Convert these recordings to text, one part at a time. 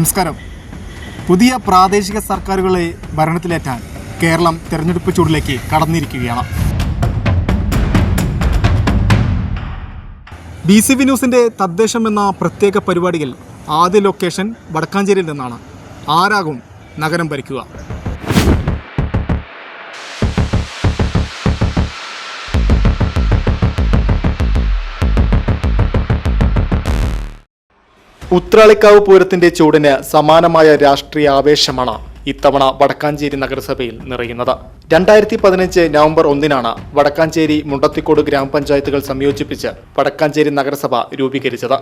നമസ്കാരം. പുതിയ പ്രാദേശിക സർക്കാരുകളെ ഭരണത്തിലേറ്റാൻ കേരളം തെരഞ്ഞെടുപ്പ് ചൂടിലേക്ക് കടന്നിരിക്കുകയാണ്. ബി സി വി ന്യൂസിന്റെ തദ്ദേശം എന്ന പ്രത്യേക പരിപാടിയിൽ ആദ്യ ലൊക്കേഷൻ വടക്കാഞ്ചേരിയിൽ നിന്നാണ്. ആരാകും നഗരം ഭരിക്കുക? ഉത്രാളിക്കാവ് പൂരത്തിന്റെ ചൂടിന് സമാനമായ രാഷ്ട്രീയ ആവേശമാണ് ഇത്തവണ വടക്കാഞ്ചേരി നഗരസഭയിൽ നിറയുന്നത്. രണ്ടായിരത്തി പതിനഞ്ച് നവംബർ ഒന്നിനാണ് വടക്കാഞ്ചേരി മുണ്ടത്തിക്കോട് ഗ്രാമപഞ്ചായത്തുകൾ സംയോജിപ്പിച്ച് വടക്കാഞ്ചേരി നഗരസഭ രൂപീകരിച്ചത്.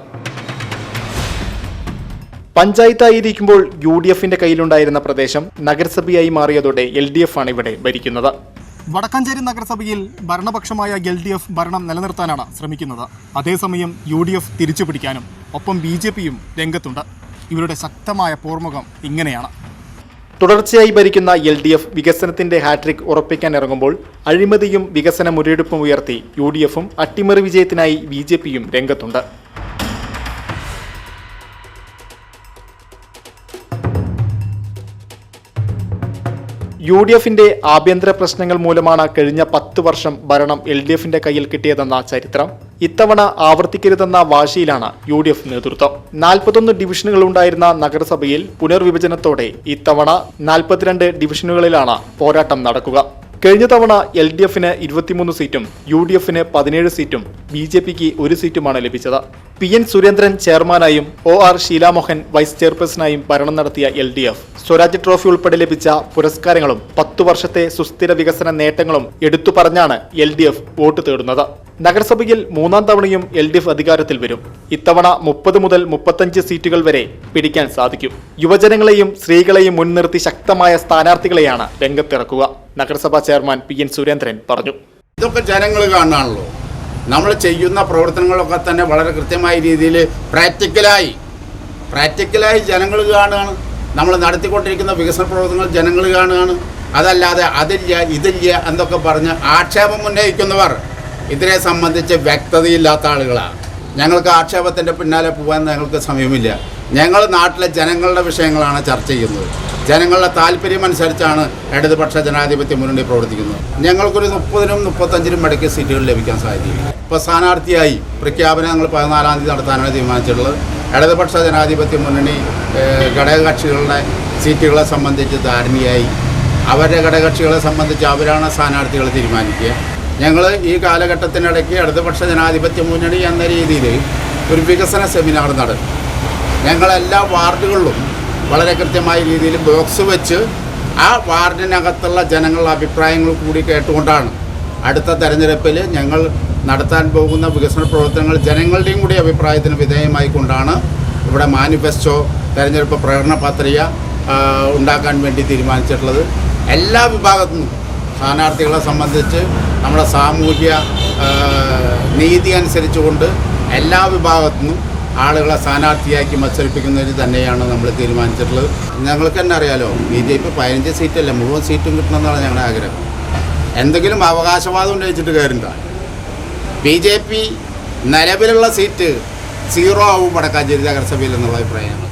പഞ്ചായത്തായിരിക്കുമ്പോൾ യു ഡി എഫിന്റെ കയ്യിലുണ്ടായിരുന്ന പ്രദേശം നഗരസഭയായി മാറിയതോടെ എൽ ഡി എഫ് ആണ് ഇവിടെ ഭരിക്കുന്നത്. വടക്കാഞ്ചേരി നഗരസഭയിൽ ഭരണപക്ഷമായ എൽ ഡി എഫ് ഭരണം നിലനിർത്താനാണ് ശ്രമിക്കുന്നത്. അതേസമയം യു ഡി എഫ് തിരിച്ചു പിടിക്കാനും ഒപ്പം ബി ജെ പിയും രംഗത്തുണ്ട്. ഇവരുടെ ശക്തമായ പോർമുഖം ഇങ്ങനെയാണ്. തുടർച്ചയായി ഭരിക്കുന്ന എൽ ഡി എഫ് വികസനത്തിന്റെ ഹാട്രിക് ഉറപ്പിക്കാൻ ഇറങ്ങുമ്പോൾ അഴിമതിയും വികസന മുരടിപ്പും ഉയർത്തി യു ഡി എഫും അട്ടിമറി വിജയത്തിനായി ബി ജെ പിയും രംഗത്തുണ്ട്. യു ഡി എഫിന്റെ ആഭ്യന്തര പ്രശ്നങ്ങൾ മൂലമാണ് കഴിഞ്ഞ പത്ത് വർഷം ഭരണം എൽ ഡി എഫിന്റെ കയ്യിൽ കിട്ടിയതെന്ന ചരിത്രം. ഇത്തവണ ആവർത്തിക്കരുതെന്ന വാശിയിലാണ് യു ഡി എഫ് നേതൃത്വം. നാൽപ്പത്തൊന്ന് ഡിവിഷനുകൾ ഉണ്ടായിരുന്ന നഗരസഭയിൽ പുനർവിഭജനത്തോടെ ഇത്തവണ നാൽപ്പത്തിരണ്ട് ഡിവിഷനുകളിലാണ് പോരാട്ടം നടക്കുക. കഴിഞ്ഞ തവണ എൽ ഡി എഫിന് ഇരുപത്തിമൂന്ന് സീറ്റും യു ഡി എഫിന് പതിനേഴ് സീറ്റും ബി ജെ പിക്ക് ഒരു സീറ്റുമാണ് ലഭിച്ചത്. പി എൻ സുരേന്ദ്രൻ ചെയർമാനായും ഒ ആർ ഷീലാമോഹൻ വൈസ് ചെയർപേഴ്സണായും ഭരണം നടത്തിയ L D F. Swaraj trophy ഉൾപ്പെടെ ലഭിച്ച പുരസ്കാരങ്ങളും പത്തു വർഷത്തെ സുസ്ഥിര വികസന നേട്ടങ്ങളും എടുത്തു പറഞ്ഞാണ് എൽ ഡി എഫ് വോട്ട് തേടുന്നത്. നഗരസഭയിൽ മൂന്നാം തവണയും എൽ ഡി എഫ് അധികാരത്തിൽ വരും. ഇത്തവണ മുപ്പത് മുതൽ മുപ്പത്തഞ്ച് സീറ്റുകൾ വരെ പിടിക്കാൻ സാധിക്കും. യുവജനങ്ങളെയും സ്ത്രീകളെയും മുൻനിർത്തി ശക്തമായ സ്ഥാനാർത്ഥികളെയാണ് രംഗത്തിറക്കുക. നഗരസഭാ ചെയർമാൻ പി എൻ സുരേന്ദ്രൻ പറഞ്ഞു. ഇതൊക്കെ ജനങ്ങൾ കാണാണല്ലോ നമ്മൾ ചെയ്യുന്ന പ്രവർത്തനങ്ങളൊക്കെ തന്നെ വളരെ കൃത്യമായ രീതിയിൽ പ്രാക്ടിക്കലായി. പ്രാക്ടിക്കലായി ജനങ്ങൾ കാണുകയാണ്. നമ്മൾ നടത്തിക്കൊണ്ടിരിക്കുന്ന വികസന പ്രവർത്തനങ്ങൾ ജനങ്ങൾ കാണുകയാണ്. അതല്ലാതെ അതില്ല ഇതില്ല എന്നൊക്കെ പറഞ്ഞ് ആക്ഷേപം ഉന്നയിക്കുന്നവർ ഇതിനെ സംബന്ധിച്ച് വ്യക്തതയില്ലാത്ത ആളുകളാണ്. ഞങ്ങൾക്ക് ആക്ഷേപത്തിന്റെ പിന്നാലെ പോകാൻ ഞങ്ങൾക്ക് സമയമില്ല. ഞങ്ങൾ നാട്ടിലെ ജനങ്ങളുടെ വിഷയങ്ങളാണ് ചർച്ച ചെയ്യുന്നത്. ജനങ്ങളുടെ താല്പര്യം അനുസരിച്ചാണ് ഇടതുപക്ഷ ജനാധിപത്യ മുന്നണി പ്രവർത്തിക്കുന്നത്. ഞങ്ങൾക്കൊരു മുപ്പതിനും മുപ്പത്തഞ്ചിനും ഇടയ്ക്ക് സീറ്റുകൾ ലഭിക്കാൻ സാധിക്കും. ഇപ്പോൾ സ്ഥാനാർത്ഥിയായി പ്രഖ്യാപനം ഞങ്ങൾ പതിനാലാം തീയതി നടത്താനാണ് തീരുമാനിച്ചിട്ടുള്ളത്. ഇടതുപക്ഷ ജനാധിപത്യ മുന്നണി ഘടകകക്ഷികളുടെ സീറ്റുകളെ സംബന്ധിച്ച് ധാരണയായി. അവരുടെ ഘടകകക്ഷികളെ സംബന്ധിച്ച് അവരാണ് സ്ഥാനാർത്ഥികളെ തീരുമാനിക്കുക. ഞങ്ങൾ ഈ കാലഘട്ടത്തിനിടയ്ക്ക് ഇടതുപക്ഷ ജനാധിപത്യ മുന്നണി എന്ന രീതിയിൽ ഒരു വികസന സെമിനാർ നടത്തും. ഞങ്ങളെല്ലാ വാർഡുകളിലും വളരെ കൃത്യമായ രീതിയിൽ ബോക്സ് വെച്ച് ആ വാർഡിനകത്തുള്ള ജനങ്ങളുടെ അഭിപ്രായങ്ങൾ കൂടി കേട്ടുകൊണ്ടാണ് അടുത്ത തെരഞ്ഞെടുപ്പിൽ ഞങ്ങൾ നടത്താൻ പോകുന്ന വികസന പ്രവർത്തനങ്ങൾ ജനങ്ങളുടെയും കൂടി അഭിപ്രായത്തിന് വിധേയമായി കൊണ്ടാണ് ഇവിടെ മാനിഫെസ്റ്റോ തെരഞ്ഞെടുപ്പ് പ്രകടന പത്രിക ഉണ്ടാക്കാൻ വേണ്ടി തീരുമാനിച്ചിട്ടുള്ളത്. എല്ലാ വിഭാഗത്തു നിന്നും സ്ഥാനാർത്ഥികളെ സംബന്ധിച്ച് നമ്മുടെ സാമൂഹ്യ നീതി അനുസരിച്ചുകൊണ്ട് എല്ലാ വിഭാഗത്തു നിന്നും ആളുകളെ സ്ഥാനാർത്ഥിയാക്കി മത്സരിപ്പിക്കുന്നതിന് തന്നെയാണ് നമ്മൾ തീരുമാനിച്ചിട്ടുള്ളത്. ഞങ്ങൾക്ക് തന്നെ അറിയാലോ ബി ജെ പി പതിനഞ്ച് സീറ്റല്ല മുഴുവൻ സീറ്റും കിട്ടണമെന്നാണ് ഞങ്ങളുടെ ആഗ്രഹം. എന്തെങ്കിലും അവകാശവാദം ഉന്നയിച്ചിട്ട് കാര്യം ബി ജെ പി നിലവിലുള്ള സീറ്റ് സീറോ ആവും വടക്കാഞ്ചേരി നഗരസഭയിൽ എന്നുള്ള അഭിപ്രായമാണ്.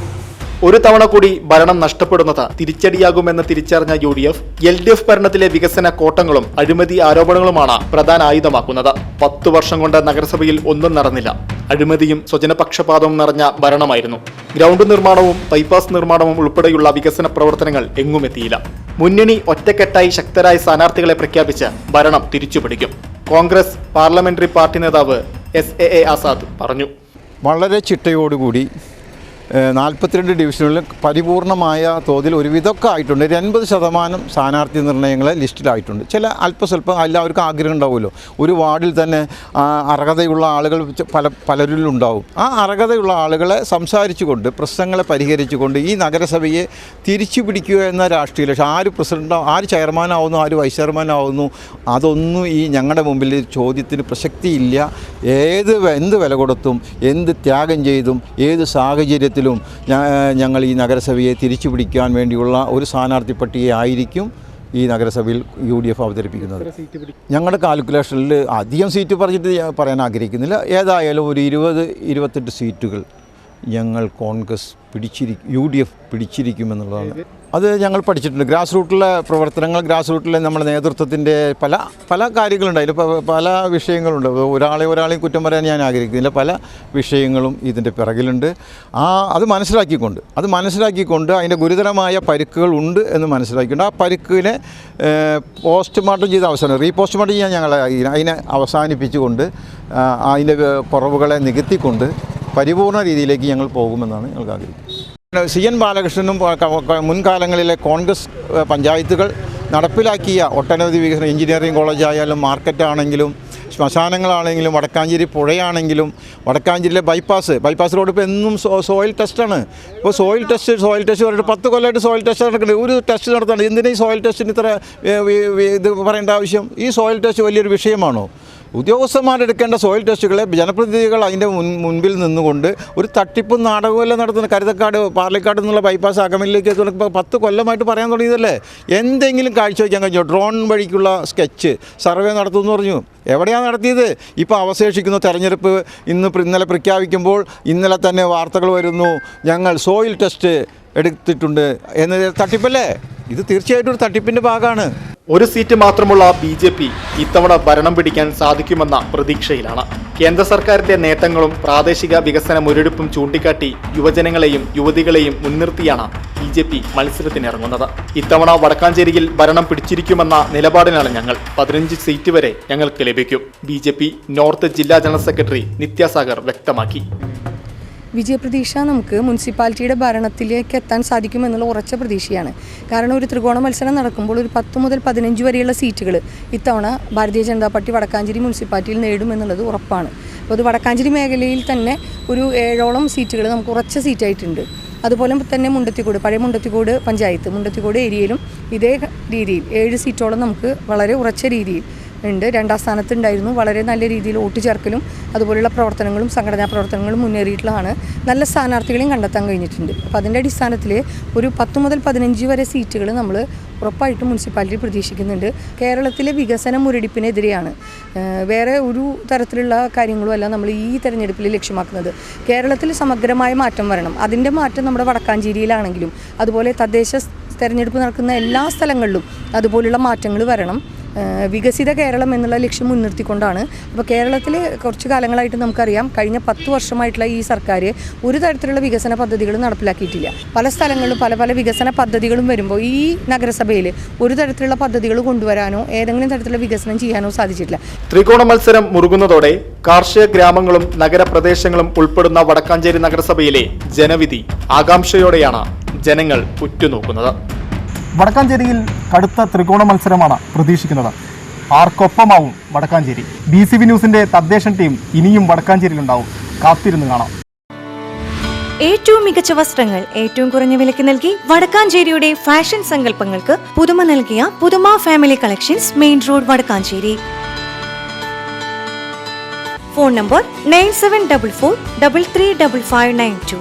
ഒരു തവണ കൂടി ഭരണം നഷ്ടപ്പെടുന്നത് തിരിച്ചടിയാകുമെന്ന് തിരിച്ചറിഞ്ഞ U D F L D F ഭരണത്തിലെ വികസന കോട്ടങ്ങളും അഴിമതി ആരോപണങ്ങളുമാണ് പ്രധാന ആയുധമാക്കുന്നത്. പത്തു വർഷം കൊണ്ട് നഗരസഭയിൽ ഒന്നും നടന്നില്ല. അഴിമതിയും സ്വജനപക്ഷപാതവും നിറഞ്ഞ ഭരണമായിരുന്നു. ഗ്രൗണ്ട് നിർമ്മാണവും ബൈപ്പാസ് നിർമ്മാണവും ഉൾപ്പെടെയുള്ള വികസന പ്രവർത്തനങ്ങൾ എങ്ങും എത്തിയില്ല. മുന്നണി ഒറ്റക്കെട്ടായി ശക്തരായ സ്ഥാനാർത്ഥികളെ പ്രഖ്യാപിച്ച് ഭരണം തിരിച്ചുപിടിക്കും. കോൺഗ്രസ് പാർലമെന്ററി പാർട്ടി നേതാവ് എസ് എ എ ആസാദ് പറഞ്ഞു. വളരെ ചിട്ടയോടുകൂടി നാൽപ്പത്തിരണ്ട് ഡിവിഷനുകളിൽ പരിപൂർണമായ തോതിൽ ഒരുവിധമൊക്കെ ആയിട്ടുണ്ട്. ഒരു എൺപത് ശതമാനം സ്ഥാനാർത്ഥി നിർണയങ്ങൾ ലിസ്റ്റിലായിട്ടുണ്ട്. ചില അല്പസ്വല്പം എല്ലാവർക്കും ആഗ്രഹം ഉണ്ടാവുമല്ലോ. ഒരു വാർഡിൽ തന്നെ അർഹതയുള്ള ആളുകൾ പല പലരിലും ഉണ്ടാവും ആ അർഹതയുള്ള ആളുകളെ സംസാരിച്ചുകൊണ്ട് പ്രശ്നങ്ങളെ പരിഹരിച്ചുകൊണ്ട് ഈ നഗരസഭയെ തിരിച്ചു പിടിക്കുക എന്ന രാഷ്ട്രീയ ലക്ഷ്യം ആര് പ്രസിഡന്റ് ആര് ചെയർമാനാവുന്നു ആര് വൈസ് ചെയർമാനാവുന്നു അതൊന്നും ഈ ഞങ്ങളുടെ മുമ്പിൽ ചോദ്യത്തിന് പ്രസക്തിയില്ല. ഏത് എന്ത് വില കൊടുത്തും എന്ത് ത്യാഗം ചെയ്തും ഏത് സാഹചര്യത്തിലും ഞ- ഞങ്ങൾ ഈ നഗരസഭയെ തിരിച്ചു പിടിക്കാൻ വേണ്ടിയുള്ള ഒരു സ്ഥാനാർത്ഥി പട്ടികയായിരിക്കും ഈ നഗരസഭയിൽ യു ഡി എഫ് അവതരിപ്പിക്കുന്നത് ഞങ്ങളുടെ കാൽക്കുലേഷനിൽ അധികം സീറ്റ് പറഞ്ഞിട്ട് ഞാൻ പറയാൻ ആഗ്രഹിക്കുന്നില്ല. ഏതായാലും ഒരു ഇരുപത് ഇരുപത്തെട്ട് സീറ്റുകൾ ഞങ്ങൾ കോൺഗ്രസ് പിടിച്ചിരിക്കും യു ഡി എഫ് പിടിച്ചിരിക്കുമെന്നുള്ളതാണ് അത് ഞങ്ങൾ പഠിച്ചിട്ടുണ്ട്. ഗ്രാസ് റൂട്ടിലെ പ്രവർത്തനങ്ങൾ ഗ്രാസ് റൂട്ടിലെ നമ്മുടെ നേതൃത്വത്തിന്റെ പല പല കാര്യങ്ങളുണ്ട്. അതിൽ പല വിഷയങ്ങളുണ്ട്. ഒരാളെ ഒരാളെയും കുറ്റം പറയാൻ ഞാൻ ആഗ്രഹിക്കുന്നില്ല. പല വിഷയങ്ങളും ഇതിന്റെ പിറകിലുണ്ട്. ആ അത് മനസ്സിലാക്കിക്കൊണ്ട് അത് മനസ്സിലാക്കിക്കൊണ്ട് അതിന്റെ ഗുരുതരമായ പരുക്കുകൾ ഉണ്ട് എന്ന് മനസ്സിലാക്കിക്കൊണ്ട് ആ പരുക്കിനെ പോസ്റ്റ്മോർട്ടം ചെയ്ത അവസാനം റീപോസ്റ്റ്മോർട്ടം ചെയ്യാൻ ഞങ്ങൾ അതിനെ അവസാനിപ്പിച്ചുകൊണ്ട് അതിന്റെ കുറവുകളെ നികത്തിക്കൊണ്ട് പരിപൂർണ രീതിയിലേക്ക് ഞങ്ങൾ പോകുമെന്നാണ് ഞങ്ങൾക്ക് ആഗ്രഹിക്കുന്നത്. സി എൻ ബാലകൃഷ്ണനും മുൻകാലങ്ങളിലെ കോൺഗ്രസ് പഞ്ചായത്തുകൾ നടപ്പിലാക്കിയ ഒട്ടനവധി വികസനം എഞ്ചിനീയറിംഗ് കോളേജായാലും മാർക്കറ്റാണെങ്കിലും ശ്മശാനങ്ങളാണെങ്കിലും വടക്കാഞ്ചേരി പുഴയാണെങ്കിലും വടക്കാഞ്ചേരിയിലെ ബൈപ്പാസ് ബൈപ്പാസ് റോഡ് ഇപ്പോൾ എന്നും സോയിൽ ടെസ്റ്റാണ് ഇപ്പോൾ സോയിൽ ടെസ്റ്റ് സോയിൽ ടെസ്റ്റ് പറഞ്ഞിട്ട് പത്ത് കൊല്ലമായിട്ട് സോയിൽ ടെസ്റ്റ് നടക്കുന്നുണ്ട് ഒരു ടെസ്റ്റ് നടത്തുന്നുണ്ട് എന്തിനാ ഈ സോയിൽ ടെസ്റ്റിന് ഇത്ര ഇത് പറയേണ്ട ആവശ്യം? ഈ സോയിൽ ടെസ്റ്റ് വലിയൊരു വിഷയമാണോ? ഉദ്യോഗസ്ഥന്മാരെടുക്കേണ്ട സോയിൽ ടെസ്റ്റുകളെ ജനപ്രതിനിധികൾ അതിന്റെ മുൻ മുൻപിൽ നിന്നുകൊണ്ട് ഒരു തട്ടിപ്പും നാടകമെല്ലാം നടത്തുന്ന കരുതക്കാട് പാർലിക്കാട് എന്നുള്ള ബൈപ്പാസ് അകമലിലേക്ക് തുടങ്ങുമ്പോൾ പത്ത് കൊല്ലമായിട്ട് പറയാൻ തുടങ്ങിയതല്ലേ? എന്തെങ്കിലും കാഴ്ചവെക്കാൻ കഴിഞ്ഞോ? ഡ്രോൺ വഴിക്കുള്ള സ്കെച്ച് സർവേ നടത്തുമെന്ന് പറഞ്ഞു. എവിടെയാണ് നടത്തിയത്? ഇപ്പോൾ അവശേഷിക്കുന്ന തെരഞ്ഞെടുപ്പ് ഇന്ന് ഇന്നലെ പ്രഖ്യാപിക്കുമ്പോൾ ഇന്നലെ തന്നെ വാർത്തകൾ വരുന്നു. ഞങ്ങൾ സോയിൽ ടെസ്റ്റ് എടുത്തിട്ടുണ്ട് എന്നത് തട്ടിപ്പല്ലേ? ഇത് തീർച്ചയായിട്ടും ഒരു തട്ടിപ്പിന്റെ ഭാഗമാണ്. ഒരു സീറ്റ് മാത്രമുള്ള ബി ജെ പി ഇത്തവണ ഭരണം പിടിക്കാൻ സാധിക്കുമെന്ന പ്രതീക്ഷയിലാണ്. കേന്ദ്ര സർക്കാരിന്റെ നേട്ടങ്ങളും പ്രാദേശിക വികസന മുരടിപ്പും ചൂണ്ടിക്കാട്ടി യുവജനങ്ങളെയും യുവതികളെയും മുൻനിർത്തിയാണ് ജെ പി മത്സരത്തിനിറങ്ങുന്നത്. ഇത്തവണ വടക്കാഞ്ചേരിയിൽ ഭരണം പിടിച്ചിരിക്കുമെന്ന നിലപാടിലാണ് ഞങ്ങൾ. പതിനഞ്ച് സീറ്റ് വരെ ഞങ്ങൾക്ക് ലഭിക്കും. ബി ജെ പി നോർത്ത് ജില്ലാ ജനറൽ സെക്രട്ടറി നിത്യാസാഗർ വ്യക്തമാക്കി. വിജയപ്രതീക്ഷ നമുക്ക് മുനിസിപ്പാലിറ്റിയുടെ ഭരണത്തിലേക്ക് എത്താൻ സാധിക്കുമെന്നുള്ള ഉറച്ച പ്രതീക്ഷയാണ്. കാരണം ഒരു ത്രികോണ മത്സരം നടക്കുമ്പോൾ ഒരു പത്ത് മുതൽ പതിനഞ്ച് വരെയുള്ള സീറ്റുകൾ ഇത്തവണ ഭാരതീയ ജനതാ പാർട്ടി വടക്കാഞ്ചേരി മുനിസിപ്പാലിറ്റിയിൽ നേടുമെന്നുള്ളത് ഉറപ്പാണ്. അപ്പോൾ അത് വടക്കാഞ്ചേരി മേഖലയിൽ തന്നെ ഒരു ഏഴോളം സീറ്റുകൾ നമുക്ക് ഉറച്ച സീറ്റായിട്ടുണ്ട്. അതുപോലെ തന്നെ മുണ്ടത്തിക്കോട് പഴയ മുണ്ടത്തിക്കോട് പഞ്ചായത്ത് മുണ്ടത്തിക്കോട് ഏരിയയിലും ഇതേ രീതിയിൽ ഏഴ് സീറ്റോളം നമുക്ക് വളരെ ഉറച്ച രീതിയിൽ ഉണ്ട്. രണ്ടാം സ്ഥാനത്തുണ്ടായിരുന്നു. വളരെ നല്ല രീതിയിൽ വോട്ട് ചേർക്കലും അതുപോലുള്ള പ്രവർത്തനങ്ങളും സംഘടനാ പ്രവർത്തനങ്ങളും മുന്നേറിയിട്ടുള്ളതാണ്. നല്ല സ്ഥാനാർത്ഥികളെയും കണ്ടെത്താൻ കഴിഞ്ഞിട്ടുണ്ട്. അപ്പോൾ അതിന്റെ അടിസ്ഥാനത്തിൽ ഒരു പത്ത് മുതൽ പതിനഞ്ച് വരെ സീറ്റുകൾ നമ്മൾ ഉറപ്പായിട്ടും മുനിസിപ്പാലിറ്റി പ്രതീക്ഷിക്കുന്നുണ്ട്. കേരളത്തിലെ വികസന മുരടിപ്പിനെതിരെയാണ്. വേറെ ഒരു തരത്തിലുള്ള കാര്യങ്ങളും അല്ല നമ്മൾ ഈ തെരഞ്ഞെടുപ്പിൽ ലക്ഷ്യമാക്കുന്നത്. കേരളത്തിൽ സമഗ്രമായ മാറ്റം വരണം. അതിന്റെ മാറ്റം നമ്മുടെ വടക്കാഞ്ചേരിയിലാണെങ്കിലും അതുപോലെ തദ്ദേശ തെരഞ്ഞെടുപ്പ് നടക്കുന്ന എല്ലാ സ്ഥലങ്ങളിലും അതുപോലുള്ള മാറ്റങ്ങൾ വരണം. വികസിത കേരളം എന്നുള്ള ലക്ഷ്യം മുൻനിർത്തിക്കൊണ്ടാണ്. അപ്പോൾ കേരളത്തിൽ കുറച്ച് കാലങ്ങളായിട്ട് നമുക്കറിയാം കഴിഞ്ഞ പത്ത് വർഷമായിട്ടുള്ള ഈ സർക്കാർ ഒരു തരത്തിലുള്ള വികസന പദ്ധതികൾ നടപ്പിലാക്കിയിട്ടില്ല. പല സ്ഥലങ്ങളിലും പല പല വികസന പദ്ധതികളും വരുമ്പോൾ ഈ നഗരസഭയിൽ ഒരു തരത്തിലുള്ള പദ്ധതികൾ കൊണ്ടുവരാനോ ഏതെങ്കിലും തരത്തിലുള്ള വികസനം ചെയ്യാനോ സാധിച്ചിട്ടില്ല. ത്രികോണ മത്സരം മുറുകുന്നതോടെ കാർഷിക ഗ്രാമങ്ങളും നഗരപ്രദേശങ്ങളും ഉൾപ്പെടുന്ന വടക്കാഞ്ചേരി നഗരസഭയിലെ ജനവിധി ആകാംക്ഷയോടെയാണ് ജനങ്ങൾ ഉറ്റുനോക്കുന്നത്. വടക്കാഞ്ചേരിയിൽ കടുത്ത ത്രികോണ മത്സരമാണ് പ്രതീക്ഷിക്കുന്നത്. ആർക്കൊപ്പമാവും വടക്കാഞ്ചേരി. ബി സി ബി ന്യൂസിന്റെ തദ്ദേശൻ ടീം ഇനിയും വടക്കാഞ്ചേരിയിലുണ്ടാവും. കാത്തിരുന്ന് കാണാം. ഏറ്റവും മികച്ച വസ്ത്രങ്ങൾ ഏറ്റവും കുറഞ്ഞ വിലയ്ക്ക് നൽകി വടക്കാഞ്ചേരിയുടെ ഫാഷൻ സങ്കല്പങ്ങൾക്ക് പുതുമ നൽകിയ പുതുമ family collections main road Wadakkanchery. Phone number nine seven double four double three double five nine two.